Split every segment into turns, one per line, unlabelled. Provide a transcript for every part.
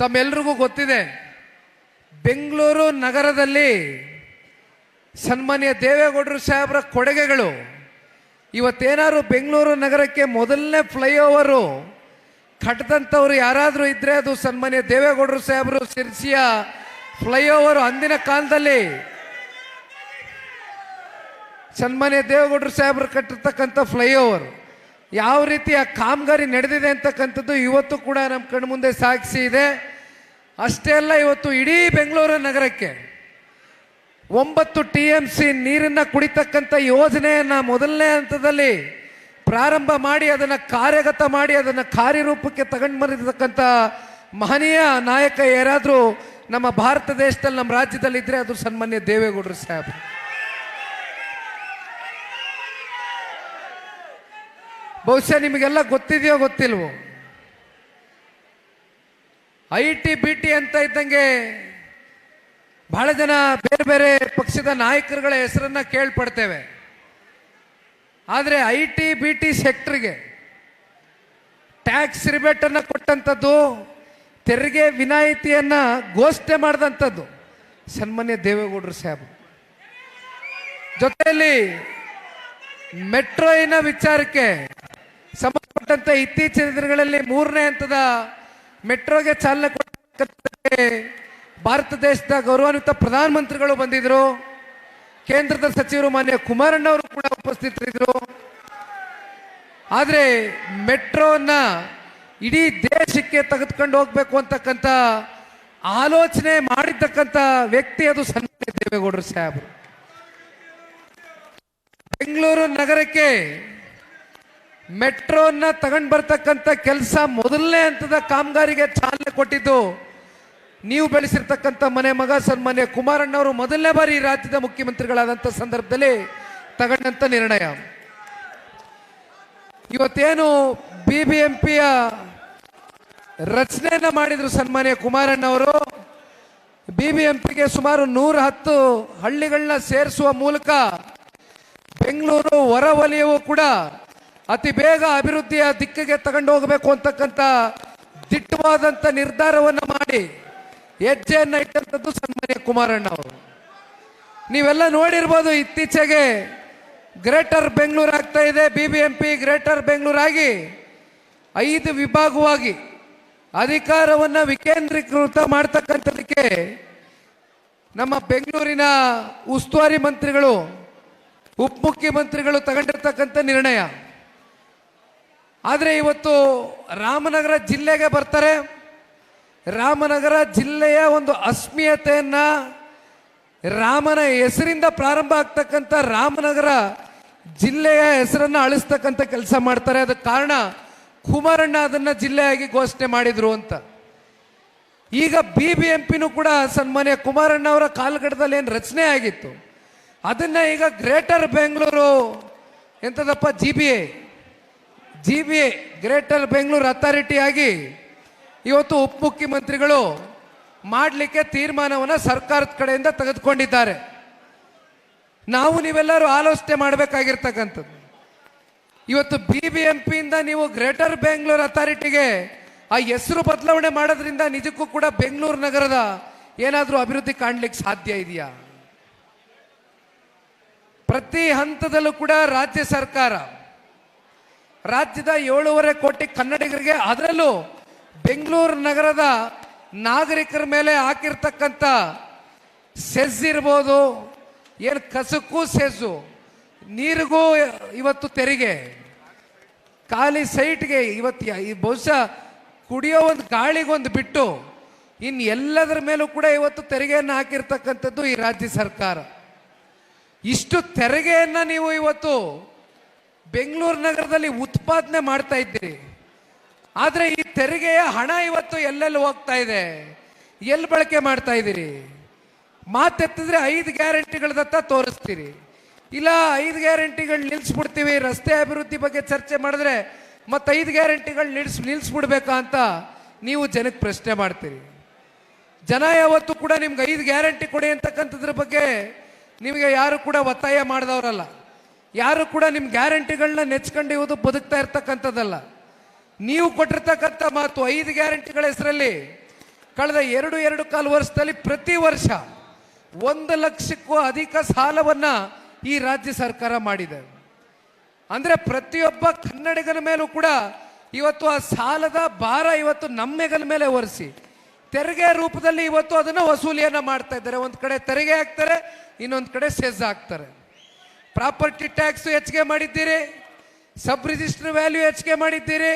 ತಮ್ಮೆಲ್ರಿಗೂ ಗೊತ್ತಿದೆ, ಬೆಂಗಳೂರು ನಗರದಲ್ಲಿ ಸನ್ಮಾನ್ಯ ದೇವೇಗೌಡರು ಸಾಹೇಬರ ಕೊಡುಗೆಗಳು. ಇವತ್ತೇನಾದ್ರು ಬೆಂಗಳೂರು ನಗರಕ್ಕೆ ಮೊದಲನೇ ಫ್ಲೈಓವರು ಕಟ್ಟದಂಥವ್ರು ಯಾರಾದರೂ ಇದ್ದರೆ ಅದು ಸನ್ಮಾನ್ಯ ದೇವೇಗೌಡರು ಸಾಹೇಬರು ಸಿರ್ಸಿಯ ಫ್ಲೈಓವರು ಅಂದಿನ ಕಾಲದಲ್ಲಿ. ಸನ್ಮಾನ್ಯ ದೇವೇಗೌಡರು ಸಾಹೇಬರು ಕಟ್ಟಿರ್ತಕ್ಕಂಥ ಫ್ಲೈಓವರ್ ಯಾವ ರೀತಿ ಆ ಕಾಮಗಾರಿ ನಡೆದಿದೆ ಅಂತಕ್ಕಂಥದ್ದು ಇವತ್ತು ಕೂಡ ನಮ್ಮ ಕಣ್ಮುಂದೆ ಸಾಕ್ಷಿ ಇದೆ. ಅಷ್ಟೇ ಅಲ್ಲ, ಇವತ್ತು ಇಡೀ ಬೆಂಗಳೂರು ನಗರಕ್ಕೆ ಒಂಬತ್ತು ಟಿ ಎಂ ಸಿ ನೀರನ್ನು ಕುಡಿತಕ್ಕಂಥ ಯೋಜನೆಯನ್ನ ಮೊದಲನೇ ಹಂತದಲ್ಲಿ ಪ್ರಾರಂಭ ಮಾಡಿ ಅದನ್ನು ಕಾರ್ಯಗತ ಮಾಡಿ ಅದನ್ನು ಕಾರ್ಯರೂಪಕ್ಕೆ ತಗೊಂಡು ಬಂದಿರತಕ್ಕಂಥ ಮಹನೀಯ ನಾಯಕ ಯಾರಾದರೂ ನಮ್ಮ ಭಾರತ ದೇಶದಲ್ಲಿ, ನಮ್ಮ ರಾಜ್ಯದಲ್ಲಿ ಇದ್ರೆ ಅದು ಸನ್ಮಾನ್ಯ ದೇವೇಗೌಡರು ಸಾಹೇಬ್ ಬಹುಶಃ ನಿಮಗೆಲ್ಲ ಗೊತ್ತಿದೆಯೋ ಗೊತ್ತಿಲ್ವೋ? ಐ ಟಿ ಬಿ ಟಿ ಅಂತ ಇದ್ದಂಗೆ ಬಹಳ ಜನ ಬೇರೆ ಬೇರೆ ಪಕ್ಷದ ನಾಯಕರುಗಳ ಹೆಸರನ್ನ ಕೇಳ್ಪಡ್ತೇವೆ. ಆದರೆ ಐ ಟಿ ಬಿ ಟಿ ಸೆಕ್ಟ್ರಿಗೆ ಟ್ಯಾಕ್ಸ್ ರಿಬೇಟನ್ನು ಕೊಟ್ಟಂಥದ್ದು, ತೆರಿಗೆ ವಿನಾಯಿತಿಯನ್ನ ಘೋಷಣೆ ಮಾಡಿದಂಥದ್ದು ಸನ್ಮಾನ್ಯ ದೇವೇಗೌಡರು ಸಾಹೇಬ್. ಜೊತೆಯಲ್ಲಿ ಮೆಟ್ರೋಯಿನ ವಿಚಾರಕ್ಕೆ ಸಂಬಂಧಪಟ್ಟಂಥ ಇತ್ತೀಚಿನ ದಿನಗಳಲ್ಲಿ ಮೂರನೇ ಹಂತದ ಮೆಟ್ರೋಗೆ ಚಾಲನೆ ಕೊಟ್ಟಕ್ಕೆ ಭಾರತ ದೇಶದ ಗೌರವಾನ್ವಿತ ಪ್ರಧಾನಮಂತ್ರಿಗಳು ಬಂದಿದ್ರು. ಕೇಂದ್ರದ ಸಚಿವರು ಮಾನ್ಯ ಕುಮಾರಣ್ಣವರು ಕೂಡ ಉಪಸ್ಥಿತರಿದ್ದರು ಆದರೆ ಮೆಟ್ರೋನ ಇಡೀ ದೇಶಕ್ಕೆ ತೆಗೆದುಕೊಂಡು ಹೋಗ್ಬೇಕು ಅಂತಕ್ಕಂಥ ಆಲೋಚನೆ ಮಾಡಿರ್ತಕ್ಕಂಥ ವ್ಯಕ್ತಿ ಅದು ಸನ್ಮಾನ್ಯ ದೇವೇಗೌಡರು ಸಾಹೇಬರು. ಬೆಂಗಳೂರು ನಗರಕ್ಕೆ ಮೆಟ್ರೋನ ತಗೊಂಡು ಬರ್ತಕ್ಕಂಥ ಕೆಲಸ ಮೊದಲನೇ ಹಂತದ ಕಾಮಗಾರಿಗೆ ಚಾಲನೆ ಕೊಟ್ಟಿದ್ದು ನೀವು ಬೆಳೆಸಿರ್ತಕ್ಕಂಥ ಮನೆ ಮಗ ಸನ್ಮಾನ್ಯ ಕುಮಾರಣ್ಣವರು ಮೊದಲನೇ ಬಾರಿ ರಾಜ್ಯದ ಮುಖ್ಯಮಂತ್ರಿಗಳಾದಂಥ ಸಂದರ್ಭದಲ್ಲಿ ತಗೊಂಡಂಥ ನಿರ್ಣಯ. ಇವತ್ತೇನು ಬಿ ಬಿ ಎಂ ಪಿಯ ರಚನೆಯನ್ನ ಮಾಡಿದ್ರು ಸನ್ಮಾನ್ಯ ಕುಮಾರಣ್ಣವರು. ಬಿ ಬಿ ಎಂ ಪಿಗೆ ಸುಮಾರು ನೂರ ಹತ್ತು ಹಳ್ಳಿಗಳನ್ನ ಸೇರಿಸುವ ಮೂಲಕ ಬೆಂಗಳೂರು ಹೊರವಲಯವೂ ಕೂಡ ಅತಿ ಬೇಗ ಅಭಿವೃದ್ಧಿಯ ದಿಕ್ಕಿಗೆ ತಗೊಂಡು ಹೋಗಬೇಕು ಅಂತಕ್ಕಂಥ ದಿಟ್ಟವಾದಂಥ ನಿರ್ಧಾರವನ್ನು ಮಾಡಿ ಹೆಜ್ಜೆಯನ್ನು ಇಟ್ಟಂಥದ್ದು ಸನ್ಮಾನ್ಯ ಕುಮಾರಣ್ಣ ಅವರು. ನೀವೆಲ್ಲ ನೋಡಿರ್ಬೋದು ಇತ್ತೀಚೆಗೆ ಗ್ರೇಟರ್ ಬೆಂಗಳೂರು ಆಗ್ತಾ ಇದೆ. B B M P greater ಬೆಂಗಳೂರಾಗಿ ಐದು ವಿಭಾಗವಾಗಿ ಅಧಿಕಾರವನ್ನು ವಿಕೇಂದ್ರೀಕೃತ ಮಾಡ್ತಕ್ಕಂಥದಕ್ಕೆ ನಮ್ಮ ಬೆಂಗಳೂರಿನ ಉಸ್ತುವಾರಿ ಮಂತ್ರಿಗಳು, ಉಪಮುಖ್ಯಮಂತ್ರಿಗಳು ತಗೊಂಡಿರ್ತಕ್ಕಂಥ ನಿರ್ಣಯ. ಆದರೆ ಇವತ್ತು ರಾಮನಗರ ಜಿಲ್ಲೆಗೆ ಬರ್ತಾರೆ. ರಾಮನಗರ ಜಿಲ್ಲೆಯ ಒಂದು ಅಸ್ಮಿಯತೆಯನ್ನು ರಾಮನ ಹೆಸರಿಂದ ಪ್ರಾರಂಭ ಆಗ್ತಕ್ಕಂಥ ರಾಮನಗರ ಜಿಲ್ಲೆಯ ಹೆಸರನ್ನು ಅಳಿಸ್ತಕ್ಕಂಥ ಕೆಲಸ ಮಾಡ್ತಾರೆ. ಅದಕ್ಕೆ ಕಾರಣ ಕುಮಾರಣ್ಣ ಅದನ್ನ ಜಿಲ್ಲೆಯಾಗಿ ಘೋಷಣೆ ಮಾಡಿದ್ರು ಅಂತ. ಈಗ ಬಿ ಬಿ ಎಂ ಪಿನೂ ಕೂಡ ಸನ್ಮಾನ್ಯ ಕುಮಾರಣ್ಣ ಅವರ ಕಾಲಘಟ್ಟದಲ್ಲಿ ಏನು ರಚನೆ ಆಗಿತ್ತು. ಅದನ್ನ ಈಗ greater Bengaluru ಎಂಥದಪ್ಪ G B A G B greater Bengaluru authority ಆಗಿ ಇವತ್ತು ಉಪಮುಖ್ಯಮಂತ್ರಿಗಳು ಮಾಡಲಿಕ್ಕೆ ತೀರ್ಮಾನವನ್ನು ಸರ್ಕಾರದ ಕಡೆಯಿಂದ ತೆಗೆದುಕೊಂಡಿದ್ದಾರೆ. ನಾವು ನೀವೆಲ್ಲರೂ ಆಲೋಚನೆ ಮಾಡಬೇಕಾಗಿರ್ತಕ್ಕಂಥದ್ದು. ಇವತ್ತು ಬಿ ಬಿ ಎಂ ಪಿಯಿಂದ ನೀವು ಗ್ರೇಟರ್ ಬೆಂಗಳೂರು ಅಥಾರಿಟಿಗೆ ಆ ಹೆಸರು ಬದಲಾವಣೆ ಮಾಡೋದ್ರಿಂದ ನಿಜಕ್ಕೂ ಕೂಡ ಬೆಂಗಳೂರು ನಗರದ ಏನಾದರೂ ಅಭಿವೃದ್ಧಿ ಕಾಣಲಿಕ್ಕೆ ಸಾಧ್ಯ ಇದೆಯಾ? ಪ್ರತಿ ಹಂತದಲ್ಲೂ ಕೂಡ ರಾಜ್ಯ ಸರ್ಕಾರ ರಾಜ್ಯದ ಏಳೂವರೆ ಕೋಟಿ ಕನ್ನಡಿಗರಿಗೆ ಅದರಲ್ಲೂ ಬೆಂಗಳೂರು ನಗರದ ನಾಗರಿಕರ ಮೇಲೆ ಹಾಕಿರ್ತಕ್ಕಂಥ ಸೆಸ್ ಇರ್ಬೋದು, ಏನು ಕಸಕ್ಕೂ ಸೆಸ್ಸು ನೀರಿಗೂ ಇವತ್ತು ತೆರಿಗೆ. ಖಾಲಿ ಸೈಟ್ಗೆ ಇವತ್ತು ಈ ಬಹುಶಃ ಕುಡಿಯೋ ಒಂದು ಗಾಳಿಗೊಂದು ಬಿಟ್ಟು ಇನ್ನು ಎಲ್ಲದರ ಮೇಲೂ ಕೂಡ ಇವತ್ತು ತೆರಿಗೆಯನ್ನು ಹಾಕಿರ್ತಕ್ಕಂಥದ್ದು ಈ ರಾಜ್ಯ ಸರ್ಕಾರ. ಇಷ್ಟು ತೆರಿಗೆಯನ್ನು ನೀವು ಇವತ್ತು ಬೆಂಗಳೂರು ನಗರದಲ್ಲಿ ಉತ್ಪಾದನೆ ಮಾಡ್ತಾ ಇದ್ದೀರಿ. ಆದರೆ ಈ ತೆರಿಗೆಯ ಹಣ ಇವತ್ತು ಎಲ್ಲೆಲ್ಲಿ ಹೋಗ್ತಾ ಇದೆ? ಎಲ್ಲಿ ಬಳಕೆ ಮಾಡ್ತಾ ಇದ್ದೀರಿ? ಮಾತೆತ್ತಿದ್ರೆ ಐದು ಗ್ಯಾರಂಟಿಗಳದತ್ತ ತೋರಿಸ್ತೀರಿ. ಇಲ್ಲ, ಐದು ಗ್ಯಾರಂಟಿಗಳು ನಿಲ್ಲಿಸ್ಬಿಡ್ತೀವಿ ರಸ್ತೆ ಅಭಿವೃದ್ಧಿ ಬಗ್ಗೆ ಚರ್ಚೆ ಮಾಡಿದ್ರೆ ಮತ್ತೆ ಐದು ಗ್ಯಾರಂಟಿಗಳು ನಿಲ್ಸ್ ನಿಲ್ಲಿಸ್ಬಿಡ್ಬೇಕಾ ಅಂತ ನೀವು ಜನಕ್ಕೆ ಪ್ರಶ್ನೆ ಮಾಡ್ತೀರಿ. ಜನ ಯಾವತ್ತು ಕೂಡ ನಿಮ್ಗೆ ಐದು ಗ್ಯಾರಂಟಿ ಕೊಡಿ ಅಂತಕ್ಕಂಥದ್ರ ಬಗ್ಗೆ ನಿಮಗೆ ಯಾರು ಕೂಡ ಒತ್ತಾಯ ಮಾಡಿದವರಲ್ಲ. ಯಾರು ಕೂಡ ನಿಮ್ಮ ಗ್ಯಾರಂಟಿಗಳನ್ನ ನೆಚ್ಕೊಂಡು ಇವತ್ತು ಬದುಕ್ತಾ ಇರ್ತಕ್ಕಂಥದ್ದಲ್ಲ. ನೀವು ಕೊಟ್ಟಿರ್ತಕ್ಕಂಥ ಮಾತು, ಐದು ಗ್ಯಾರಂಟಿಗಳ ಹೆಸರಲ್ಲಿ ಕಳೆದ ಎರಡು ಎರಡು ಕಾಲು ವರ್ಷದಲ್ಲಿ ಪ್ರತಿ ವರ್ಷ ಒಂದು ಲಕ್ಷಕ್ಕೂ ಅಧಿಕ ಸಾಲವನ್ನ ಈ ರಾಜ್ಯ ಸರ್ಕಾರ ಮಾಡಿದೆ. ಅಂದ್ರೆ ಪ್ರತಿಯೊಬ್ಬ ಕನ್ನಡಿಗನ ಮೇಲೂ ಕೂಡ ಇವತ್ತು ಆ ಸಾಲದ ಭಾರ ಇವತ್ತು ನಮ್ಮೆಗಲ ಮೇಲೆ ಒರೆಸಿ, ತೆರಿಗೆ ರೂಪದಲ್ಲಿ ಇವತ್ತು ಅದನ್ನ ವಸೂಲಿಯನ್ನ ಮಾಡ್ತಾ ಇದ್ದಾರೆ. ಒಂದ್ ಕಡೆ ತೆರಿಗೆ ಹಾಕ್ತಾರೆ, ಇನ್ನೊಂದ್ ಕಡೆ ಸೆಜ್ ಹಾಕ್ತಾರೆ. ಪ್ರಾಪರ್ಟಿ ಟ್ಯಾಕ್ಸ್ ಹೆಚ್ಚಿಗೆ ಮಾಡಿದ್ದೀರಿ, ಸಬ್ ರಿಜಿಸ್ಟರ್ ವ್ಯಾಲ್ಯೂ ಹೆಚ್ಚಿಗೆ ಮಾಡಿದ್ದೀರಿ,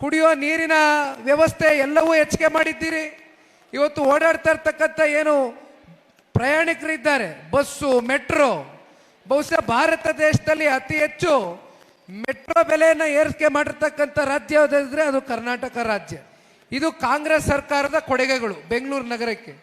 ಕುಡಿಯೋ ನೀರಿನ ವ್ಯವಸ್ಥೆ ಎಲ್ಲವೂ ಹೆಚ್ಚಿಗೆ ಮಾಡಿದ್ದೀರಿ. ಇವತ್ತು ಓಡಾಡ್ತಾ ಇರ್ತಕ್ಕಂಥ ಏನು ಪ್ರಯಾಣಿಕರಿದ್ದಾರೆ, ಬಸ್ಸು, ಮೆಟ್ರೋ, ಬಹುಶಃ ಭಾರತ ದೇಶದಲ್ಲಿ ಅತಿ ಹೆಚ್ಚು ಮೆಟ್ರೋ ಬೆಲೆಯನ್ನು ಏರಿಕೆ ಮಾಡಿರ್ತಕ್ಕಂಥ ರಾಜ್ಯ ಯಾವುದಾದ್ರೆ ಅದು ಕರ್ನಾಟಕ ರಾಜ್ಯ. ಇದು ಕಾಂಗ್ರೆಸ್ ಸರ್ಕಾರದ ಕೊಡುಗೆಗಳು, ಬೆಂಗಳೂರು ನಗರಕ್ಕೆ.